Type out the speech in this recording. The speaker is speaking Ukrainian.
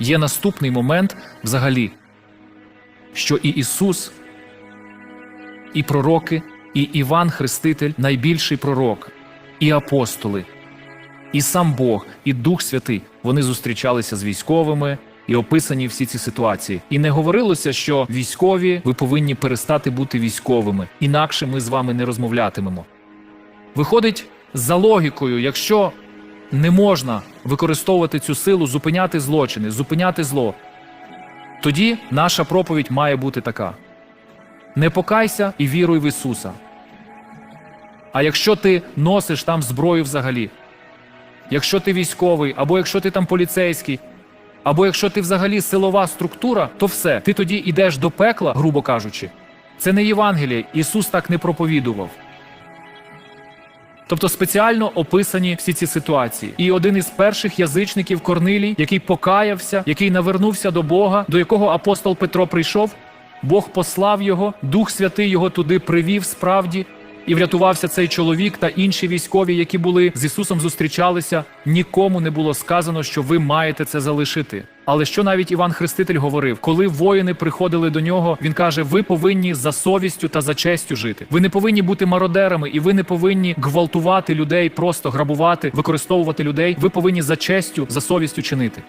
Є наступний момент взагалі, що і Ісус, і пророки, і Іван Хреститель найбільший пророк, і апостоли, і сам Бог, і Дух Святий вони зустрічалися з військовими і описані всі ці ситуації. І не говорилося, що військові ви повинні перестати бути військовими, інакше ми з вами не розмовлятимемо. Виходить, за логікою, якщо не можна використовувати цю силу, зупиняти злочини, зупиняти зло, тоді наша проповідь має бути така: не покайся і віруй в Ісуса. А якщо ти носиш там зброю взагалі, якщо ти військовий, або якщо ти там поліцейський, або якщо ти взагалі силова структура, то все, ти тоді йдеш до пекла, грубо кажучи. Це не Євангеліє, Ісус так не проповідував. Тобто спеціально описані всі ці ситуації. І один із перших язичників Корнилій, який покаявся, який навернувся до Бога, до якого апостол Петро прийшов, Бог послав його, Дух Святий його туди привів справді. І врятувався цей чоловік та інші військові, які були з Ісусом зустрічалися. Нікому не було сказано, що ви маєте це залишити. Але що навіть Іван Хреститель говорив, коли воїни приходили до нього, він каже: ви повинні за совістю та за честю жити. Ви не повинні бути мародерами, і ви не повинні гвалтувати людей, просто грабувати, використовувати людей. Ви повинні за честю, за совістю чинити.